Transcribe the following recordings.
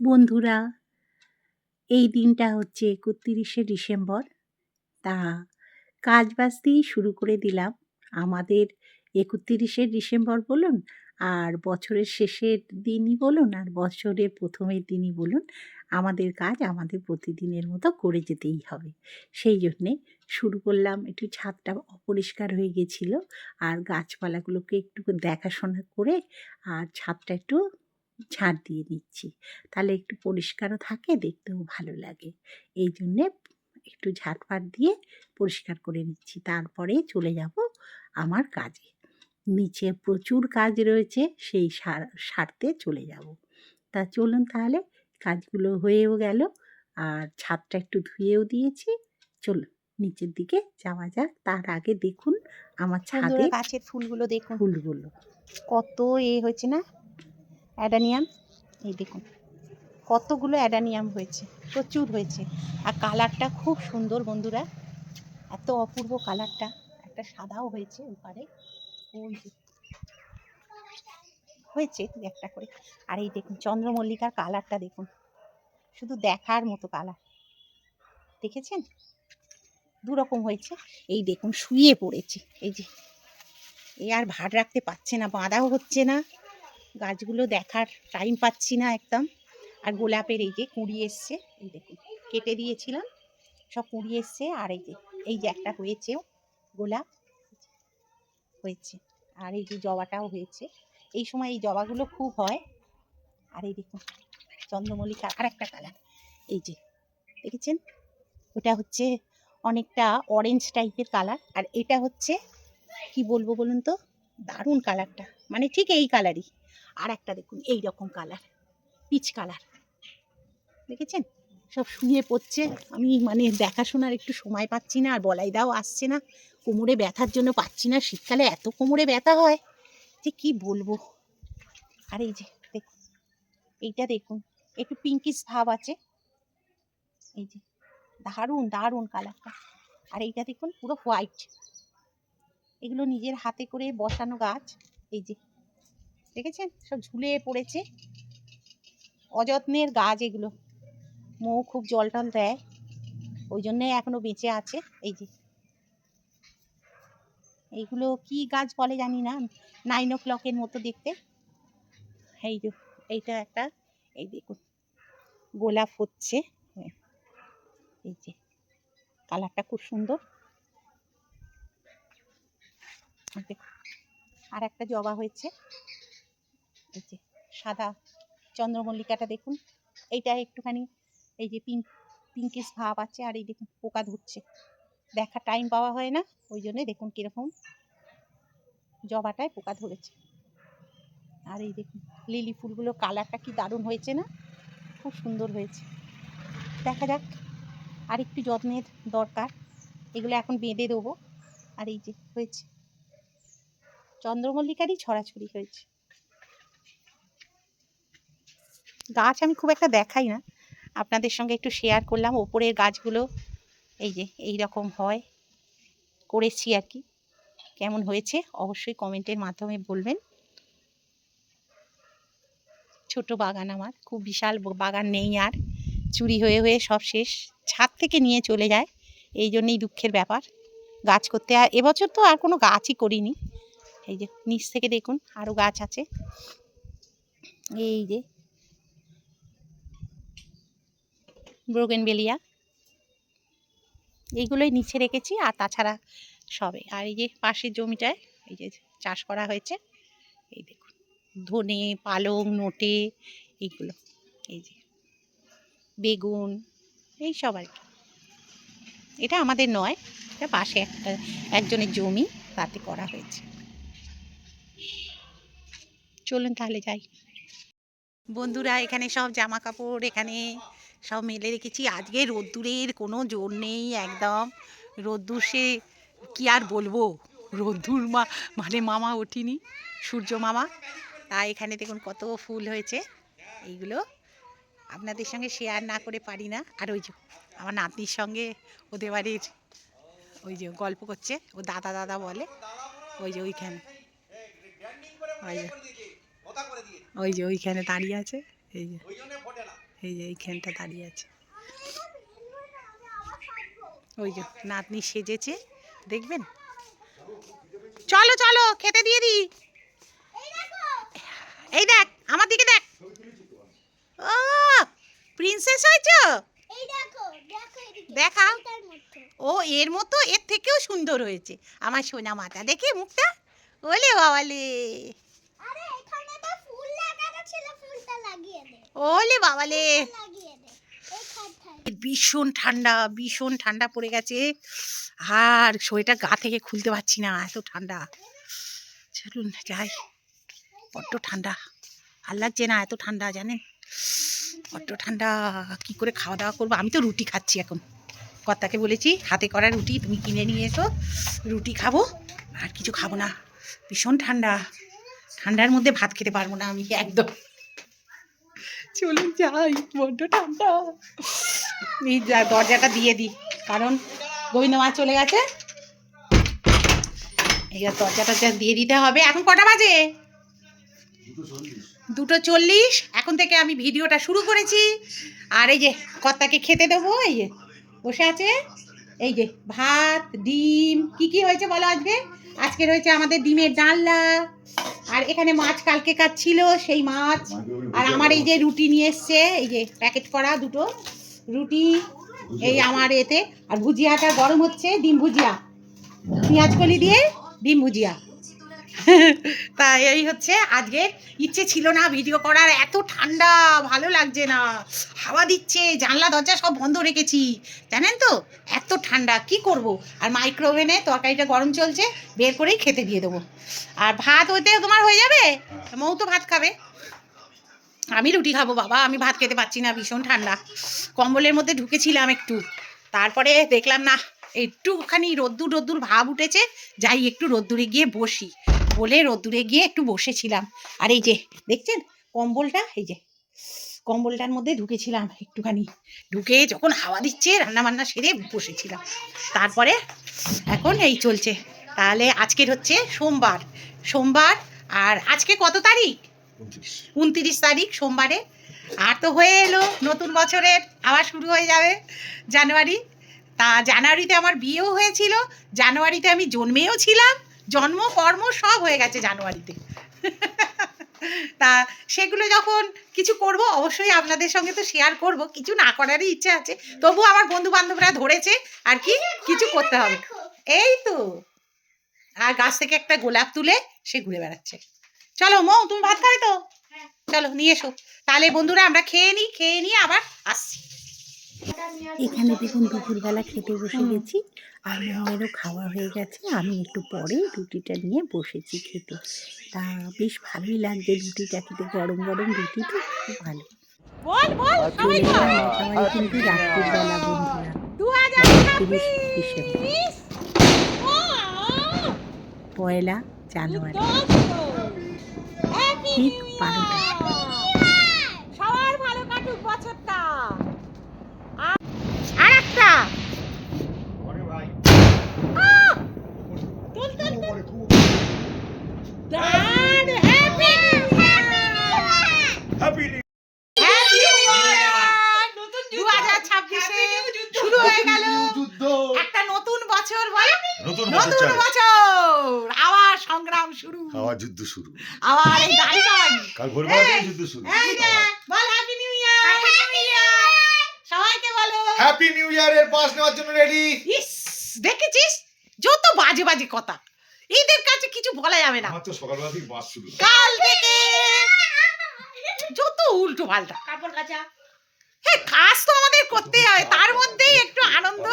বন্ধুরা, এই দিনটা হচ্ছে একত্রিশে ডিসেম্বর। তা কাজ বাজ দিয়েই শুরু করে দিলাম। আমাদের একত্রিশে ডিসেম্বর বলুন, আর বছরের শেষের দিনই বলুন, আর বছরের প্রথমের দিনই বলুন, আমাদের কাজ আমাদের প্রতিদিনের মতো করে যেতেই হবে। সেই জন্যে শুরু করলাম, একটু ছাদটা অপরিষ্কার হয়ে গেছিল, আর গাছপালাগুলোকে একটু দেখাশোনা করে, আর ছাদটা একটু ঝাঁট দিয়ে নিচ্ছি তাহলে একটু পরিষ্কারও থাকে দেখতেও ভালো লাগে। এই জন্যে একটু ঝাঁটফাট দিয়ে পরিষ্কার করে নিচ্ছি। তারপরে চলে যাব আমার কাজে। নিচে প্রচুর কাজ রয়েছে সেই সার সারতে চলে যাব। তা চলুন তাহলে কাজগুলো হয়েও গেল। আর ছাদটা একটু ধুয়েও দিয়েছি। চলুন নিচের দিকে যাওয়া যাক। তার আগে দেখুন আমার ছাদে গাছের ফুলগুলো দেখুন। ফুলগুলো। কত এ হয়েছে না? অ্যাডানিয়াম? এই দেখুন, কতগুলো অ্যাডানিয়াম হয়েছে, প্রচুর হয়েছে। আর কালারটা খুব সুন্দর বন্ধুরা, এত অপূর্ব কালারটা, একটা সাদাও হয়েছে ওপারে। ওই হয়েছে একটা করে। আর এই দেখুন, চন্দ্রমল্লিকার কালারটা দেখুন, শুধু দেখার মতো কালার। দেখেছেন? দু রকম হয়েছে। এই দেখুন, শুয়ে পড়েছে। এই যে, এ আর ভার রাখতে পারছে না, বাঁধাও হচ্ছে না। গাছগুলো দেখার টাইম পাচ্ছি না একদম। আর গোলাপের এই যে কুঁড়ি এসছে, এই দেখুন, কেটে দিয়েছিলাম, সব কুঁড়ি এসছে, আর এই যে এই যে একটা হয়েছেও গোলাপ হয়েছে, আর এই যে জবাটাও হয়েছে। এই সময় এই জবাগুলো খুব হয়, আর এই দেখুন, চন্দ্রমল্লিকা, আর একটা কালার, এই যে, দেখেছেন? ওটা হচ্ছে অনেকটা অরেঞ্জ টাইপের কালার, আর এটা হচ্ছে, কি বলব বলুন তো? দারুণ কালারটা মানে ঠিক এই কালারই। আর একটা দেখুন এই রকম কালার পিচ কালার দেখেছেন? সব শুয়ে পড়ছে। আমি মানে দেখাশোনার একটু সময় পাচ্ছি না, আর বলাই দাও আসছে না। কোমরে ব্যথার জন্য পাচ্ছি না, শীতকালে এত কোমরে ব্যথা হয়। যে কি বলব? আর এই যে দেখুন এইটা দেখুন, একটু পিঙ্কিস ভাব আছে। এই যে, দারুণ দারুণ কালারটা আর এইটা দেখুন, পুরো হোয়াইট এগুলো নিজের হাতে করে বসানো গাছ। এই যে দেখেছেন? সব ঝুলে পড়েছে। অযত্নের গাছ এগুলো। মৌ খুব জল টল দেয়। ওই জন্যে এখনও বেঁচে আছে। এই যে। এইগুলো কি গাছ বলে জানি না। নাইন ও ক্লকের মতো দেখতে। এই যে, এইটা একটা, এই দেখুন। গোলাপ হচ্ছে। এই যে, কালারটা খুব সুন্দর। আর একটা জবা হয়েছে। যে সাদা চন্দ্রমল্লিকাটা দেখুন। এইটা একটুখানি এই যে পিঙ্ক পিঙ্কিস ভাব আছে আর এই দেখুন পোকা ধরছে। দেখা টাইম পাওয়া হয় না, ওই জন্যে দেখুন কীরকম জবাটায় পোকা ধরেছে। আর এই দেখুন লিলি ফুলগুলো কালারটা কি দারুণ হয়েছে না? খুব সুন্দর হয়েছে। দেখা যাক আর একটু যত্নের দরকার। এগুলো এখন বেঁধে দেবো। আর এই যে হয়েছে। চন্দ্রমল্লিকারই ছড়াছড়ি হয়েছে। গাছ আমি খুব একটা দেখাই না। আপনাদের সঙ্গে একটু শেয়ার করলাম। ওপরের গাছগুলো এই যে, এই রকম হয়। করেছি আর কি। কেমন হয়েছে অবশ্যই কমেন্টের মাধ্যমে বলবেন। ছোট বাগান আমার। খুব বিশাল বাগান নেই আর। চুরি হয়ে হয়ে সব শেষ। ছাদ থেকে নিয়ে চলে যায়। এই জন্যই দুঃখের ব্যাপার। গাছ করতে আর, এবছর তো আর কোনো গাছই করিনি। এই যে, নিচ থেকে দেখুন আরও গাছ আছে। এই যে ব্রোগেনবেলিয়া এইগুলোই নিচে রেখেছি আর তাছাড়া সবে। আর এই যে পাশের জমিটায় এই যে চাষ করা হয়েছে, এই দেখুন, ধনে, পালং, নোটে, এইগুলো, এই যে বেগুন, এই সব আর কি। এটা আমাদের নয়, এটা পাশে একটা, একজনের জমি তাতে করা হয়েছে। চলুন তাহলে যাই। বন্ধুরা, এখানে সব জামা কাপড় এখানে সব মেলে রেখেছি। আজকে রোদ্দুরের কোনো জোর নেই একদম। রোদ্দুর সে কি আর বলব? রোদ্দুর মা মানে মামা ওঠেনি, সূর্য মামা। তা এখানে দেখুন কত ফুল হয়েছে। এইগুলো আপনাদের সঙ্গে শেয়ার না করে পারি না। আর ওই যে আমার নাতনির সঙ্গে ওদের বাড়ির ওই যে গল্প করছে, ও দাদা দাদা বলে, ওই যে ওইখানে। ওই যে ওই যে ওইখানে দাঁড়িয়ে আছে, এই যে। এই যে এইখানটা দাঁড়িয়ে আছে। ওই যে নাতনি সেজেছে, দেখবেন? চলো চলো, খেতে দিয়ে দি এই দেখ, আমার দিকে দেখ। ও প্রিন্সেস হয়েছো? দেখা ও, এর মতো, এর থেকেও সুন্দর হয়েছে। আমার সোনা মাতা দেখি মুখটা? ওলে বাবালে আরে এখানে তো ফুল লাগানো ছিল ফুলটা লাগিয়ে দে ওলে বাবালে। ভীষণ ঠান্ডা ভীষণ ঠান্ডা পড়ে গেছে। আর শরীরটা গা থেকে খুলতে পারছি না এত ঠান্ডা। চলুন যাই। বড্ড ঠান্ডা। ভালো লাগছে না এত ঠান্ডা জানেন? বড্ড ঠান্ডা। কি করে খাওয়া দাওয়া করব? আমি তো রুটি খাচ্ছি এখন। কর্তাকে বলেছি হাতে করা রুটি তুমি কিনে নিয়ে এসো। রুটি খাব আর কিছু খাব না। ভীষণ ঠান্ডা। ঠান্ডার মধ্যে ভাত খেতে পারব না আমি, একদম। চলুন যাই, বড্ড ঠান্ডা। এই দরজাটা দিয়ে দিই, কারণ গোবিন্দ মা চলে গেছে। এই দরজাটা দিয়ে দিতে হবে। এখন কটা বাজে? দুটো চল্লিশ। এখন থেকে আমি ভিডিওটা শুরু করেছি। আর এই যে কর্তাকে খেতে দেবো, এই যে বসে আছে। এই যে ভাত, ডিম, কি কি হয়েছে বলো আজকে? আজকে রয়েছে আমাদের ডিমের ডালনা। আর এখানে মাছ কালকে কাজ ছিল সেই মাছ। আর আমার এই যে রুটি নিয়ে এসছে এই যে প্যাকেট করা দুটো রুটি এই আমার এতে। আর ভুজিয়াটা গরম হচ্ছে ডিম ভুজিয়া। পেঁয়াজ কলি দিয়ে ডিম ভুজিয়া। তা এই হচ্ছে আজকে ইচ্ছে ছিল না ভিডিও করার, এত ঠান্ডা, ভালো লাগছে না। হাওয়া দিচ্ছে, জানলা, দরজা সব বন্ধ রেখেছি। জানেন তো? এত ঠান্ডা, কি করব? আর মাইক্রোওভেনে তরকারিটা গরম চলছে, বের করেই খেতে দিয়ে দেবো। আর ভাত ওইতে তোমার হয়ে যাবে? মৌ তো ভাত খাবে। আমি রুটি খাব বাবা, আমি ভাত খেতে পারছি না, ভীষণ ঠান্ডা। কম্বলের মধ্যে ঢুকেছিলাম একটু। তারপরে দেখলাম না, একটুখানি রোদ্দুর রোদ্দুর ভাব উঠেছে, যাই একটু রোদ্দুরে গিয়ে বসি। বলে রোদ্দুরে গিয়ে একটু বসেছিলাম। আর এই যে দেখছেন? কম্বলটা এই যে কম্বলটার মধ্যে ঢুকেছিলাম একটুখানি। ঢুকে যখন হাওয়া দিচ্ছে রান্না বান্না সেরে বসেছিলাম। তারপরে এখন এই চলছে। তাহলে আজকের হচ্ছে সোমবার। সোমবার আর আজকে কত তারিখ? উনত্রিশ তারিখ সোমবারে। আর তো হয়ে এলো নতুন বছরের আবার শুরু হয়ে যাবে জানুয়ারি। তা জানুয়ারিতে আমার বিয়েও হয়েছিল জানুয়ারিতে আমি জন্মেও ছিলাম। জন্ম কর্ম সব হয়ে গেছে জানুয়ারিতে। তা সেগুলো যখন কিছু করব অবশ্যই আপনাদের সঙ্গে তো শেয়ার করব। কিছু না করারই ইচ্ছে আছে। তবু আমার বন্ধু বান্ধবরা ধরেছে আর কি কিছু করতে হবে। এই তো। আর গাছ থেকে একটা গোলাপ তুলে সে ঘুরে বেড়াচ্ছে। চলো মৌ তুমি ভাত খাবে তো? চলো নিয়ে এসো। তাহলে বন্ধুরা আমরা খেয়ে নিই খেয়ে নিয়ে আবার আসছি। এখানে দেখুন দুপুরবেলা খেতে বসে গেছি। আর মেয়েরও খাওয়া হয়ে গেছে। আমি একটু পরে রুটিটা নিয়ে বসেছি খেতে। তা বেশ ভালোই লাগছে রুটিটা খেতে। গরম গরম রুটি তো খুব ভালো। বল বল চলে এলাম একেবারে কিন্তু রাত্রিবেলা বন্ধুরা। দু হাজার তিরিশ ডিসেম্বর পয়লা জানুয়ারি। ঠিক বারোটা সবার ভালো কাটুক বছরটা আর একটা তুল তুল তুল দাঁড় হ্যাপি নিউ ইয়ার দু হাজার ছাব্বিশে শুরু হয়ে গেল। যুদ্ধ। একটা নতুন বছর বলে। নতুন বছর নতুন চাই বছর! আবার সংগ্রাম শুরু। আবার যুদ্ধ শুরু। আবার এই দাড়ি দাড়ি কাল ভোরবেলা থেকে যুদ্ধ শুরু। বল হ্যাপি নিউ ইয়ার সবাইকে বলো। হ্যাপি নিউ ইয়ারের পাস নেওয়ার জন্য রেডি ইস দেখেছিস? যত বাজে বাজে কথা। এদের কাছে কিছু বলা যাবে না। আমার তো সকালবেলা থেকে বাস শুরু। কাল থেকে যত উল্টো পাল্টা। কাপড় কাচা। হ্যাঁ কাজ তো আমাদের করতেই হবে তার মধ্যেই একটু আনন্দ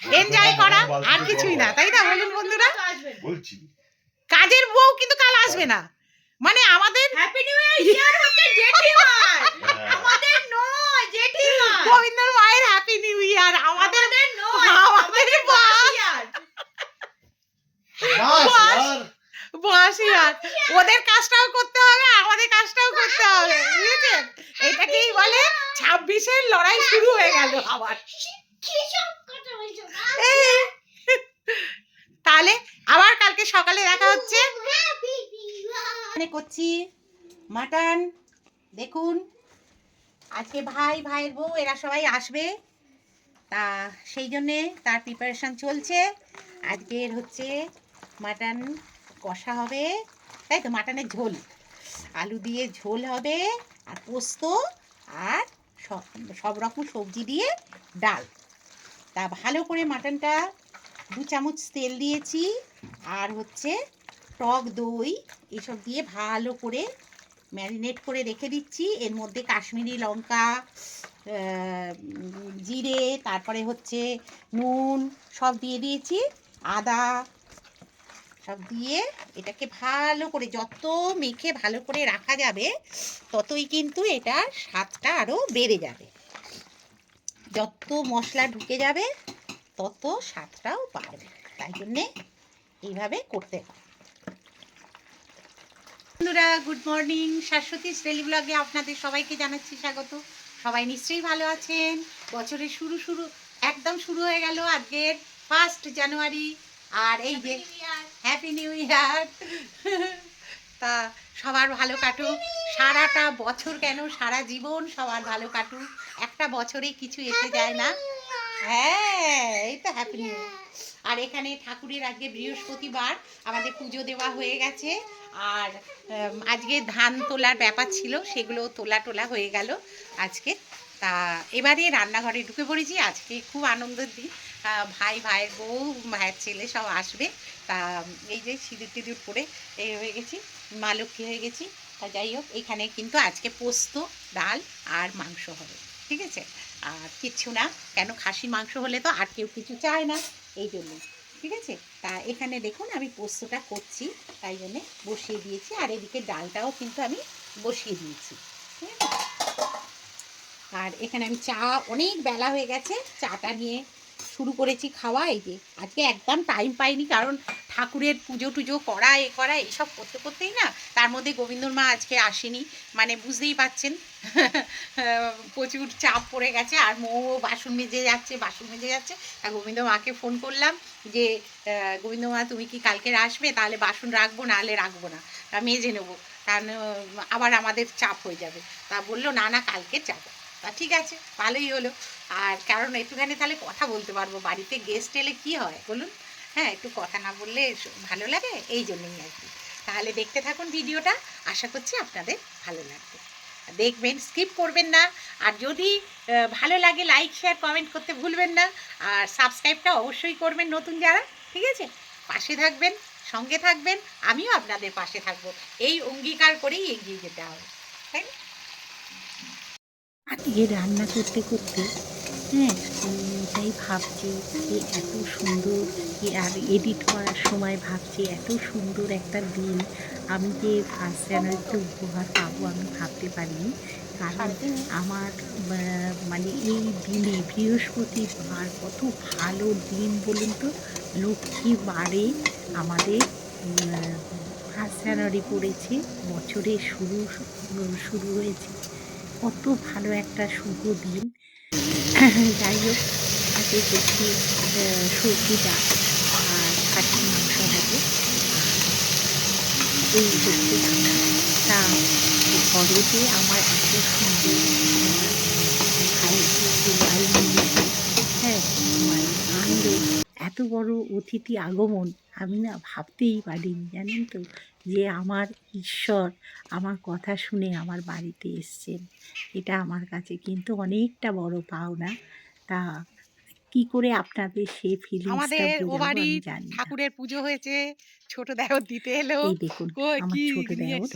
এনজয় করা আর কিছুই না তাই না বলুন বন্ধুরা? বলছি। কাজের বউ কিন্তু কাল আসবে না। মানে আমাদের হ্যাপি নিউ ইয়ার হচ্ছে জেঠিমার হ্যাঁ। আমাদের নয় জেঠিমার গোবিন্দর মায়ের হ্যাপি নিউ ইয়ার আমাদের নয় আমাদের বাস বাস। আর ওদের কাজটাও করতে হবে আমাদের কাজটাও করতে হবে বুঝেছেন? এটাকেই বলে? ছাব্বিশের লড়াই শুরু হয়ে গেল আবার। তাহলে আবার কালকে সকালে দেখা হচ্ছে। করছি। মাটন দেখুন। আজকে ভাই ভাইয়ের বউ এরা সবাই আসবে। তা সেই জন্যে তার প্রিপারেশন চলছে। আজকের হচ্ছে মাটন কষা হবে। তাই তো, মাটনের ঝোল। আলু দিয়ে ঝোল হবে, আর পোস্ত, আর সব সব রকম সবজি দিয়ে ডাল। তা ভালো করে মাটনটা দু চামচ তেল দিয়েছি, আর হচ্ছে টক দই, এসব দিয়ে ভালো করে ম্যারিনেট করে রেখে দিচ্ছি। এর মধ্যে কাশ্মীরি লঙ্কা জিরে, তারপরে হচ্ছে নুন, সব দিয়ে দিয়েছি। আদা সব দিয়ে এটাকে ভালো করে, যত মেখে ভালো করে রাখা যাবে, ততই কিন্তু এটার স্বাদটা আরও বেড়ে যাবে। যত মশলা ঢুকে যাবে, তত স্বাদটাও বাড়বে। তাই জন্যে এইভাবে করতে হয় বন্ধুরা, গুড মর্নিং। শাশ্বতী ডেলি ব্লগে আপনাদের সবাইকে জানাচ্ছি স্বাগত। সবাই নিশ্চয়ই ভালো আছেন। বছরের শুরু শুরু, একদম শুরু হয়ে গেল আজকের ফার্স্ট জানুয়ারি আর এই যে হ্যাপি নিউ ইয়ার তা সবার ভালো কাটুক। সারাটা বছর কেন? সারা জীবন সবার ভালো কাটুক। একটা বছরে কিছু এসে যায় না। হ্যাঁ এই তো হ্যাপি নিউ আর এখানে ঠাকুরের আজকে বৃহস্পতিবার। আমাদের পুজো দেওয়া হয়ে গেছে। আর আজকে ধান তোলার ব্যাপার ছিল সেগুলো তোলা টোলা হয়ে গেল আজকে। তা এবারে রান্নাঘরে ঢুকে পড়েছি। আজকে খুব আনন্দের দিন। ভাই ভাইয়ের বউ, ভাইয়ের ছেলে সব আসবে। তা, এই যে সিঁদুর টিঁদুর পরে এই হয়ে গেছি, মা লক্ষ্মী হয়ে গেছি। তা যাই হোক, এখানে কিন্তু আজকে পোস্ত, ডাল আর মাংস হবে, ঠিক আছে? আর কিচ্ছু না, কেন খাসির মাংস হলে তো আর কেউ কিছু চায় না, এই জন্য, ঠিক আছে? তা এখানে দেখুন, আমি পোস্তটা করছি, তাই জন্যে বসিয়ে দিয়েছি, আর এদিকে ডালটাও কিন্তু আমি বসিয়ে দিয়েছি আর এখানে আমি চা, অনেক বেলা হয়ে গেছে, চাটা নিয়ে শুরু করেছি খাওয়া, এই যে আজকে একদম টাইম পাইনি কারণ ঠাকুরের পুজো টুজো করা, এ করা এইসব করতে করতেই না তার মধ্যে গোবিন্দর মা আজকে আসেনি। মানে বুঝতেই পাচ্ছেন, প্রচুর চাপ পড়ে গেছে আর মৌ বাসন মেজে যাচ্ছে, বাসন মেজে যাচ্ছে। আর গোবিন্দ মাকে ফোন করলাম যে গোবিন্দ মা, তুমি কি কালকে আসবে? তাহলে বাসন রাখব, নাহলে রাখব না। মেজে নেব। কারণ আবার আমাদের চাপ হয়ে যাবে। তা বলল, না না, কালকে যাব। তা ঠিক আছে, ভালোই হলো। আর কারণ একটুখানি তাহলে কথা বলতে পারব, বাড়িতে গেস্ট এলে কি হয় বলুন? হ্যাঁ একটু কথা না বললে ভালো লাগে, এই জন্যই আর কি। তাহলে দেখতে থাকুন ভিডিওটা, আশা করছি আপনাদের ভালো লাগবে। দেখবেন স্কিপ করবেন না, আর যদি ভালো লাগে লাইক শেয়ার কমেন্ট করতে ভুলবেন না, আর সাবস্ক্রাইবটা অবশ্যই করবেন নতুন যারা, ঠিক আছে? পাশে থাকবেন, সঙ্গে থাকবেন, আমিও আপনাদের পাশে থাকব। এই অঙ্গীকার করেই এগিয়ে যেতে হবে, তাই না? আজকে রান্না করতে করতে হ্যাঁ তাই ভাবছি যে এত সুন্দর আর এডিট করার সময় ভাবছি এত সুন্দর একটা দিন। আমি যে ফার্স্ট জানুয়ারিতে উপহার পাবো আমি ভাবতে পারিনি। কারণ আমার মানে এই দিনে বৃহস্পতিবার কত ভালো দিন বলুন তো লক্ষ্মী বারে আমাদের ফার্স্ট জানুয়ারি পড়েছে বছরের শুরু শুরু হয়েছে। কত ভালো একটা শুভ দিন। যাই হোক আজকে দেখছি আহ, সবজি ডাল আর খাসির মাংস হবে। এই তা ঘরেতে আমার এত সুন্দর হ্যাঁ মানে এত বড় অতিথি আগমন আমি না ভাবতেই পারিনি জানেন তো? যে আমার ঈশ্বর আমার কথা শুনে আমার বাড়িতে এসছেন। এটা আমার কাছে কিন্তু অনেকটা বড় পাওনা। তা কি করে আপনাদের সেই ফিলিংসটা আমাদের ও বাড়ির ঠাকুরের পুজো হয়েছে ছোট দেওর দিতে এলো। এই দেখুন আমার কি ছোট দেওর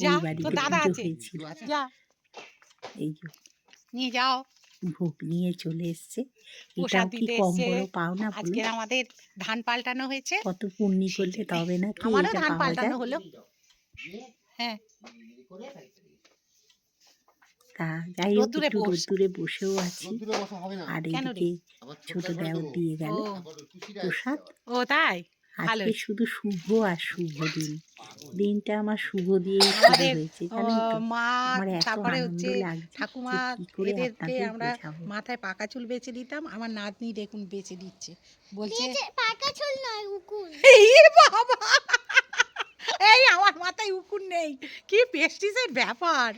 ওই বাড়িতে দাদা পুজো আছে। হয়েছিল। যা। এই যে। নিয়ে যাও। ভোগ নিয়ে চলে এসছে। এটাও কি কম বড় পাওনা বলুন? আজকে আমাদের ধান পাল্টানো হয়েছে। কত পুণ্যি করলে তবে না কি এটা ধান পাল্টানো হলো। হ্যাঁ। তা যাই হোক একটু রোদ্দুরে বসেও আছি। হবে না। আর কেন রে? এদিকে ছোট দেওর দিয়ে গেল। প্রসাদ? ও তাই? আজকে শুধু শুভ আর শুভ দিন। দিনটা আমার শুভ দিয়েই শুরু হয়েছে মা তারপরে হচ্ছে ঠাকুমা এদেরকে আমরা মাথায় পাকা চুল বেচে দিতাম আমার নাতনি দেখুন বেচে দিচ্ছে। বলছে পাকা চুল নয় উকুন। এই বাবা! এই আমার মাথায় উকুন নেই। কি পেস্টিসের ব্যাপার?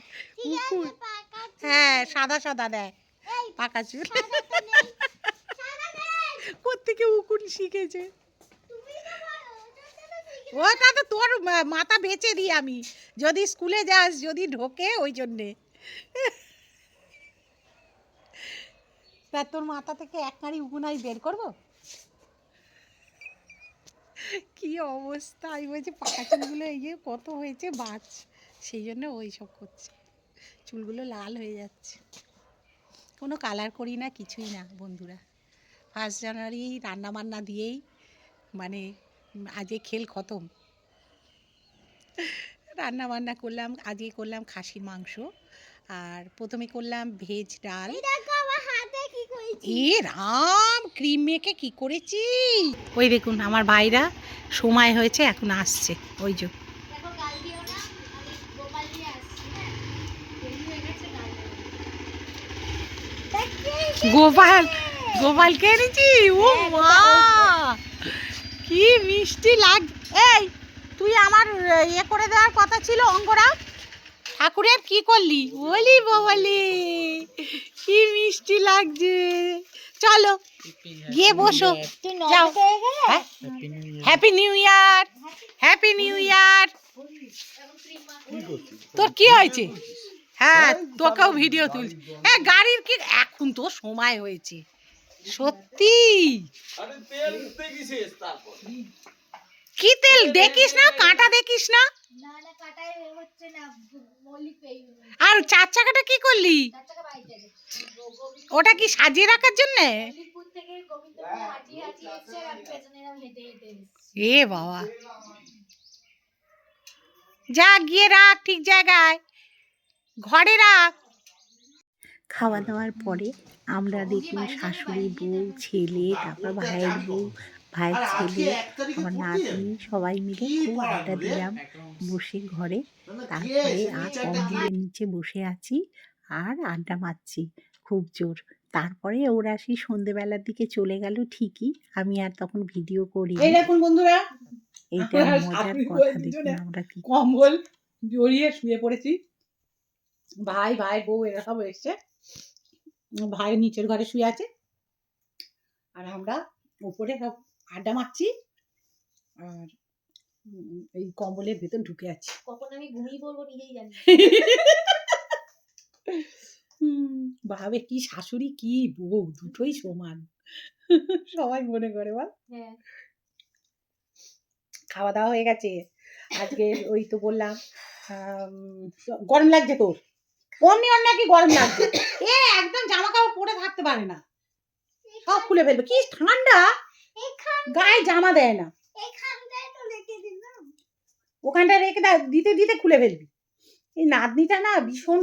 উকুন। হ্যাঁ সাদা সাদা দেয়। পাকা চুল। কোত্থেকে উকুন শিখেছে তুমি তো বলো ওটা তো ঠিক ওটা তো তোর মাথা বেচে দিই আমি। যদি স্কুলে যাস, যদি ঢোকে, ওই জন্যে। তা তোর মাথা থেকে এক নাড়ি উকুনাই বের করব? কি অবস্থা? আমি বলছি, পাকা চুলগুলো এই যে কত হয়েছে, বাজ। সেই জন্য ওই সব করছে। চুলগুলো লাল হয়ে যাচ্ছে। কোনো কালার করি না, কিছুই না, বন্ধুরা। ফার্স্ট জানুয়ারি রান্না বান্না দিয়েই মানে আজকে খেল খতম। রান্না বান্না করলাম আজকে করলাম খাসির মাংস আর প্রথমে করলাম ভেজ ডাল। এ রাম ক্রিম মেখে কি করেছি? ওই দেখুন আমার ভাইরা সময় হয়েছে এখন আসছে। ওই যে। হ্যাঁ? হয়ে। গোপাল গোপালকে এনেছি? ও মা! কি মিষ্টি লাগ এই, তুই আমার ইয়ে করে দেওয়ার কথা ছিল, অঙ্গরা। ঠাকুরের কি করলি? বলি বলি। কি মিষ্টি লাগছে। চলো, গিয়ে বসো। যাও। হয়ে? হ্যাঁ happy new year happy new year তোর কি হয়েছে? হ্যাঁ তোকেও ভিডিও তুলছি। হ্যাঁ গাড়ির কি এখন তো সময় হয়েছে। সত্যি? কি তেল? দেখিস না? কাঁটা দেখিস না? না না কাটাই হচ্ছে না মল্লিক পেয়ে আর চার চাকাটা কি করলি? ওটা কি সাজিয়ে রাখার জন্য? এ বাবা। যা গিয়ে রাখ ঠিক জায়গায়। ঘরে রাখ। খাওয়া দাওয়ার পরে আমরা দেখুন শাশুড়ি বউ ছেলে তারপর ভাইয়ের বউ ভাইয়ের ছেলে আমার নাতনি সবাই মিলে খুব আড্ডা দিলাম বসে ঘরে। তারপরে আর কম্বলের নিচে বসে আছি আর আড্ডা মারছি খুব জোর। তারপরে ওরা সেই সন্ধেবেলার দিকে চলে গেল ঠিকই আমি আর তখন ভিডিও করি এই দেখুন বন্ধুরা এইটা আমরা মজার কথা দেখুন আমরা কি কম্বল জড়িয়ে শুয়ে পড়েছি। ভাই ভাই বউ এরা সব এসছে। ভাই নিচের ঘরে শুয়ে আছে। আর আমরা উপরে সব আড্ডা মারছি। আর এই কম্বলের ভেতর ঢুকে আছি। কখন আমি ঘুমিয়ে পড়ব নিজেই জানি। ভাবে কি শাশুড়ি কি বউ দুটোই সমান। সবাই মনে করে বল। হ্যাঁ। খাওয়া দাওয়া হয়ে গেছে। আজকে ওই তো বললাম গরম লাগছে তোর? অন্য কি গরম লাগছে। এ একদম জামা কাপড় পরে থাকতে পারে না। সব খুলে ফেলবে। কি ঠান্ডা। গায়ে জামা দেয় না। ওখানটা রেখে দা দিতে দিতে খুলে ফেলবি। এই নাতনিটা না ভীষণ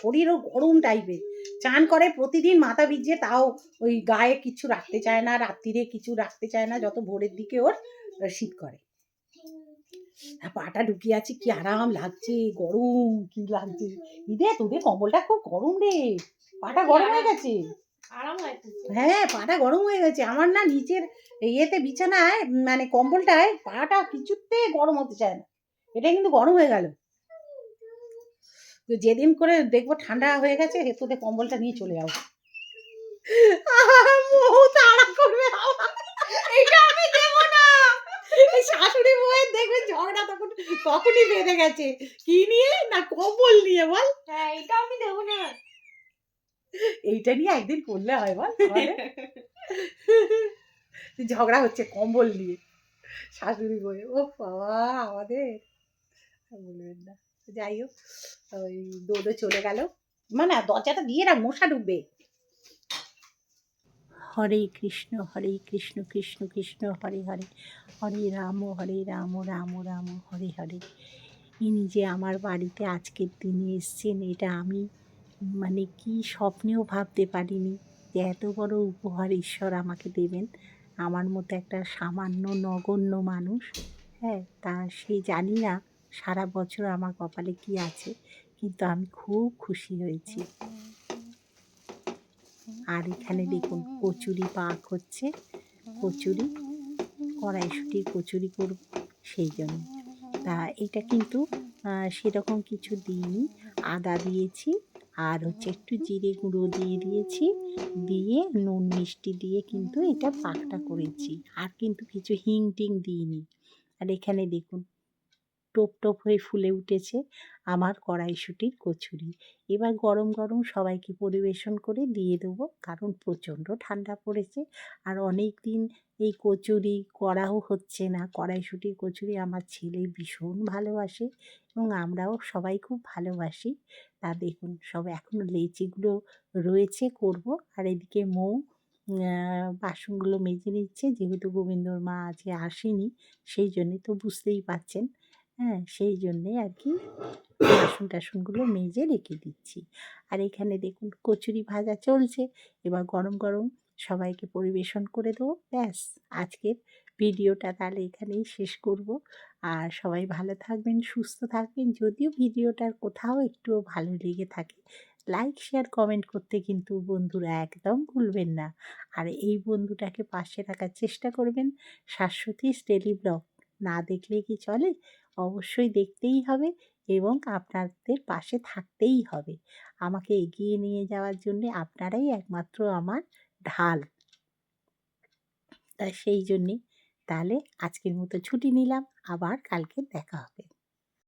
শরীরও গরম টাইপের। চান করে প্রতিদিন মাথা ভিজিয়ে তাও ওই গায়ে কিছু রাখতে চায় না রাত্রিরে কিছু রাখতে চায় না, যত ভোরের দিকে ওর শীত করে। পাটা ঢুকিয়ে আছি, কি আরাম লাগছে, গরম, কি লাগছে। ইদে তোদের কম্বলটা খুব গরম রে। পাটা গরম হয়ে গেছে। হ্যাঁ পাটা গরম হয়ে গেছে। আমার না নিচের ইয়েতে, বিছানায় মানে কম্বলটায় পাটা কিছুতে গরম হতে চায় না। এটা কিন্তু গরম হয়ে গেল। যেদিন করে দেখব ঠান্ডা হয়ে গেছে তোদের কম্বলটা নিয়ে চলে যাব। তাড়া করবে এটা আমি না। শাশুড়ি বউয়ের দেখবে ঝগড়া তখন তখনই বেঁধে গেছে। কি নিয়ে? না কম্বল নিয়ে বল। হ্যাঁ এটা আমি দেবো না। এইটা নিয়ে একদিন করলে হয় বল ঝগড়া হচ্ছে কম্বল নিয়ে। শাশুড়ি বয়ে ও বাবা আমাদের। বলবেন না। যাই হোক ওই দৌড়ে চলে গেল। মানে দরজাটা দিয়ে রাখ মশা ঢুকবে। হরে কৃষ্ণ হরে কৃষ্ণ কৃষ্ণ কৃষ্ণ, হরে হরে। হরে রাম হরে রাম রাম রাম, হরে হরে। ইনি যে আমার বাড়িতে আজকের দিনে এসছেন, এটা আমি মানে কি স্বপ্নেও ভাবতে পারিনি যে এত বড় উপহার ঈশ্বর আমাকে দেবেন। আমার মতো একটা সামান্য নগণ্য মানুষ হ্যাঁ তা সে জানি না সারা বছর আমার কপালে কি আছে, কিন্তু আমি খুব খুশি হয়েছি। আর এখানে দেখুন কচুরি পাক হচ্ছে। কচুরি, কড়াইশুটির কচুরি করব সেই জন্য। তা এটা কিন্তু সেরকম কিছু দিইনি। আদা দিয়েছি আর হচ্ছে একটু জিরে গুঁড়ো দিয়ে দিয়েছি। দিয়ে নুন মিষ্টি দিয়ে কিন্তু এটা পাকটা করেছি। আর কিন্তু কিছু হিং টিং দিইনি। আর এখানে দেখুন টোপ টোপ হয়ে ফুলে উঠেছে আমার কড়াইশুটির কচুরি। এবার গরম গরম সবাইকে পরিবেশন করে দিয়ে দেবো, কারণ প্রচণ্ড ঠান্ডা পড়েছে আর অনেক দিন এই কচুরি করাও হচ্ছে না। কড়াইশুটির কচুরি আমার ছেলে ভীষণ ভালোবাসে এবং আমরাও সবাই খুব ভালোবাসি। তা দেখুন, সব এখনও লেচিগুলো রয়েছে করব আর এদিকে মৌ বাসনগুলো মেজে নিচ্ছে। যেহেতু গোবিন্দর মা আজকে আসেনি, সেই জন্যে তো বুঝতেই পাচ্ছেন হ্যাঁ সেই জন্যে আর কি বাসন টাসনগুলো মেজে রেখে দিচ্ছি। আর এখানে দেখুন কচুরি ভাজা চলছে, এবার গরম গরম সবাইকে পরিবেশন করে দেবো, ব্যাস। আজকের ভিডিওটা তাহলে এখানেই শেষ করব। আর সবাই ভালো থাকবেন, সুস্থ থাকবেন, যদিও ভিডিওটার কোথাও একটুও ভালো লেগে থাকে। লাইক, শেয়ার, কমেন্ট করতে কিন্তু বন্ধুরা একদম ভুলবেন না। আর এই বন্ধুটাকে পাশে রাখার চেষ্টা করবেন শাশ্বতী স্টেলি ব্লগ না দেখলে কি চলে? অবশ্যই দেখতেই হবে এবং আপনাদের পাশে থাকতেই হবে। আমাকে এগিয়ে নিয়ে যাওয়ার জন্য আপনারাই একমাত্র আমার ঢাল। তাই সেই জন্যে তাহলে আজকের মতো ছুটি নিলাম। আবার কালকে দেখা হবে।